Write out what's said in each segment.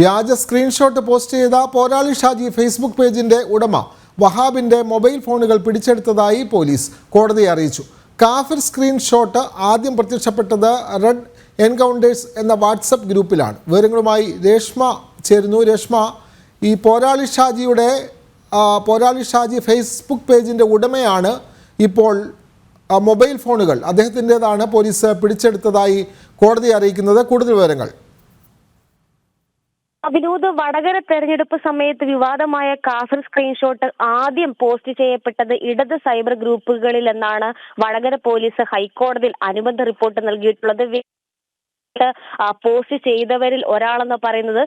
വ്യാജ screenshot post ചെയ്ത പോരാളി ഷാജി ഫേസ്ബുക്ക് പേജിന്റെ ഉടമ വഹാബിന്റെ മൊബൈൽ ഫോണുകൾ പിടിച്ചെടുത്തതായി പോലീസ് കോടതിയെ അറിയിച്ചു. കാഫിർ സ്ക്രീൻഷോട്ട് ആദ്യം പ്രത്യക്ഷപ്പെട്ടത് റെഡ് എൻകൗണ്ടേഴ്സ് എന്ന വാട്സപ്പ് ഗ്രൂപ്പിലാണ്. വിവരങ്ങളുമായി രേഷ്മ ചേരുന്നു. രേഷ്മ ഈ പോരാളി ഷാജിയുടെ പോരാളി ഷാജി ഫേസ്ബുക്ക് പേജിന്റെ ഉടമയാണ് ഇപ്പോൾ മൊബൈൽ ഫോണുകൾ. അദ്ദേഹത്തിന്റെതാണ് പോലീസ് പിടിച്ചെടുത്തതായി കോടതി അറിയിക്കുന്നത്. കൂടുതൽ വിവരങ്ങൾ. വിനോദ് വടകര തെരഞ്ഞെടുപ്പ് സമയത്ത് വിവാദമായ കാഫിർ സ്ക്രീൻഷോട്ട് ആദ്യം പോസ്റ്റ് ചെയ്യപ്പെട്ടത് ഇടത് സൈബർ ഗ്രൂപ്പുകളിൽ എന്നാണ്. വടകര പോലീസ് ഹൈക്കോടതിയിൽ അനുബന്ധ റിപ്പോർട്ട് നൽകിയിട്ടുള്ളത്. പോസ്റ്റ് ചെയ്തവരിൽ ഒരാളെന്ന് പറയുന്നത്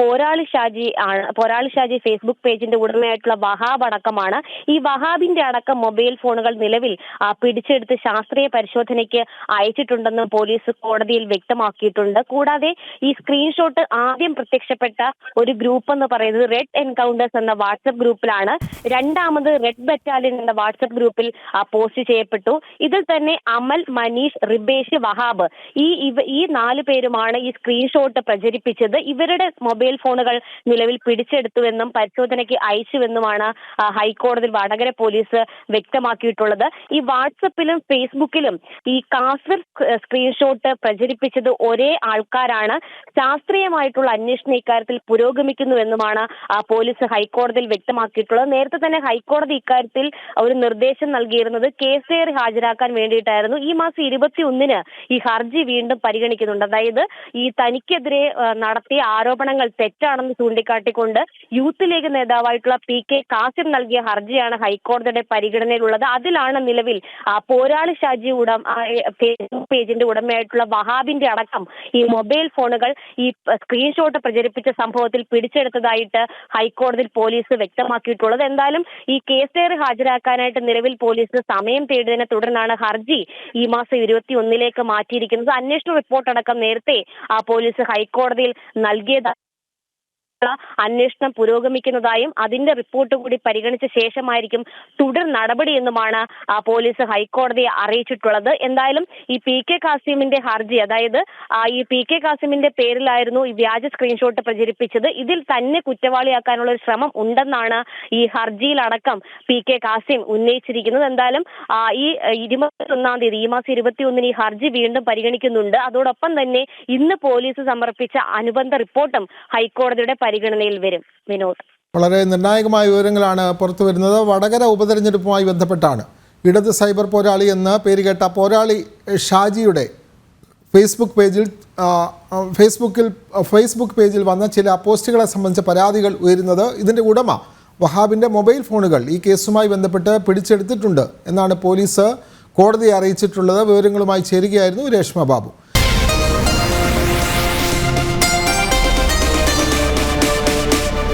പോരാളി ഷാജി ആണ്. പോരാളി ഷാജി ഫേസ്ബുക്ക് പേജിന്റെ ഉടമയായിട്ടുള്ള വഹാബ് അടക്കമാണ്. ഈ വഹാബിന്റെ അടക്കം മൊബൈൽ ഫോണുകൾ നിലവിൽ പിടിച്ചെടുത്ത് ശാസ്ത്രീയ പരിശോധനയ്ക്ക് അയച്ചിട്ടുണ്ടെന്ന് പോലീസ് കോടതിയിൽ വ്യക്തമാക്കിയിട്ടുണ്ട്. കൂടാതെ ഈ സ്ക്രീൻഷോട്ട് ആദ്യം പ്രത്യക്ഷപ്പെട്ട ഒരു ഗ്രൂപ്പ് എന്ന് പറയുന്നത് റെഡ് എൻകൗണ്ടേഴ്സ് എന്ന വാട്സപ്പ് ഗ്രൂപ്പിലാണ് രണ്ടാമത് റെഡ് ബറ്റാലിയൻ എന്ന വാട്സപ്പ് ഗ്രൂപ്പിൽ പോസ്റ്റ് ചെയ്യപ്പെട്ടു. ഇതിൽ തന്നെ അമൽ മനീഷ് റിബേഷ് വഹാബ്. ഈ ഈ നാല് പേരുമാണ് ഈ സ്ക്രീൻഷോട്ട് പ്രചരിപ്പിച്ചത്. ഇവരുടെ മൊബൈൽ ഫോണുകൾ നിലവിൽ പിടിച്ചെടുത്തുവെന്നും പരിശോധനയ്ക്ക് അയച്ചുവെന്നുമാണ് ഹൈക്കോടതി വടകര പോലീസ് വ്യക്തമാക്കിയിട്ടുള്ളത്. ഈ വാട്സപ്പിലും ഫേസ്ബുക്കിലും ഈ കാസർ സ്ക്രീൻഷോട്ട് പ്രചരിപ്പിച്ചത് ഒരേ ആൾക്കാരാണ്. ശാസ്ത്രീയമായിട്ടുള്ള അന്വേഷണം ഇക്കാര്യത്തിൽ പുരോഗമിക്കുന്നുവെന്നുമാണ് പോലീസ് ഹൈക്കോടതിയിൽ വ്യക്തമാക്കിയിട്ടുള്ളത്. നേരത്തെ തന്നെ ഹൈക്കോടതി ഇക്കാര്യത്തിൽ ഒരു നിർദ്ദേശം നൽകിയിരുന്നത് കേസ് ഡയറി ഹാജരാക്കാൻ വേണ്ടിയിട്ടായിരുന്നു. ഈ മാസം ഇരുപത്തി ഒന്നിന് ഈ ഹർജി വീണ്ടും പരിഗണിക്കുന്നുണ്ട് അതായത് ഈ തനിക്കെതിരെ നടത്തിയ ആരോപണങ്ങൾ തെറ്റാണെന്ന് ചൂണ്ടിക്കാട്ടിക്കൊണ്ട് യൂത്ത് ലീഗ് നേതാവായിട്ടുള്ള പി കെ കാസിം നൽകിയ ഹർജിയാണ് ഹൈക്കോടതിയുടെ പരിഗണനയിലുള്ളത്. അതിലാണ് നിലവിൽ പോരാളി ഷാജി ഉടം ഫേസ്ബുക്ക് പേജിന്റെ ഉടമയായിട്ടുള്ള വഹാബിന്റെ അടക്കം ഈ മൊബൈൽ ഫോണുകൾ ഈ സ്ക്രീൻഷോട്ട് പ്രചരിപ്പിച്ച സംഭവത്തിൽ പിടിച്ചെടുത്തതായിട്ട് ഹൈക്കോടതിയിൽ പോലീസ് വ്യക്തമാക്കിയിട്ടുള്ളത്. എന്തായാലും ഈ കേസ് ഡയറി ഹാജരാക്കാനായിട്ട് നിലവിൽ പോലീസ് സമയം തേടിയതിനെ തുടർന്നാണ് ഹർജി ഈ മാസം ഇരുപത്തി ഒന്നിലേക്ക് മാറ്റിയിരിക്കുന്നത്. അന്വേഷണ റിപ്പോർട്ട് അടക്കം നേരത്തെ പോലീസ് ഹൈക്കോടതിയിൽ നൽകിയത്. അന്വേഷണം പുരോഗമിക്കുന്നതായും അതിന്റെ റിപ്പോർട്ട് കൂടി പരിഗണിച്ച ശേഷമായിരിക്കും തുടർ നടപടിയെന്നുമാണ് പോലീസ് ഹൈക്കോടതിയെ അറിയിച്ചിട്ടുള്ളത്. എന്തായാലും ഈ പി കെ കാസിമിന്റെ ഹർജി അതായത് ഈ പി കെ കാസിമിന്റെ പേരിലായിരുന്നു ഈ വ്യാജ സ്ക്രീൻഷോട്ട് പ്രചരിപ്പിച്ചത്. ഇതിൽ തന്നെ കുറ്റവാളിയാക്കാനുള്ള ഒരു ശ്രമം ഉണ്ടെന്നാണ് ഈ ഹർജിയിലടക്കം പി കെ കാസിം ഉന്നയിച്ചിരിക്കുന്നത്. എന്തായാലും ഈ ഇരുപത്തിയൊന്നാം തീയതി ഈ മാസം ഇരുപത്തി ഒന്നിന് ഈ ഹർജി വീണ്ടും പരിഗണിക്കുന്നുണ്ട്. അതോടൊപ്പം തന്നെ ഇന്ന് പോലീസ് സമർപ്പിച്ച അനുബന്ധ റിപ്പോർട്ടും ഹൈക്കോടതിയുടെ പരിഗണനയിൽ വരും. വിനോദ്. വളരെ നിർണായകമായ വിവരങ്ങളാണ് പുറത്തു വരുന്നത്. വടകര ഉപതെരഞ്ഞെടുപ്പുമായി ബന്ധപ്പെട്ടാണ്. ഇടത് സൈബർ പോരാളി എന്ന് പേരുകേട്ട പോരാളി ഷാജിയുടെ ഫേസ്ബുക്ക് പേജിൽ ഫേസ്ബുക്കിൽ ഫേസ്ബുക്ക് പേജിൽ വന്ന ചില പോസ്റ്റുകളെ സംബന്ധിച്ച പരാതികൾ ഉയരുന്നത് ഇതിന്റെ ഉടമ വഹാബിന്റെ മൊബൈൽ ഫോണുകൾ ഈ കേസുമായി ബന്ധപ്പെട്ട് പിടിച്ചെടുത്തിട്ടുണ്ട് എന്നാണ് പോലീസ് കോടതിയെ അറിയിച്ചിട്ടുള്ളത്. വിവരങ്ങളുമായി ചേരുകയായിരുന്നു രേഷ്മ ബാബു.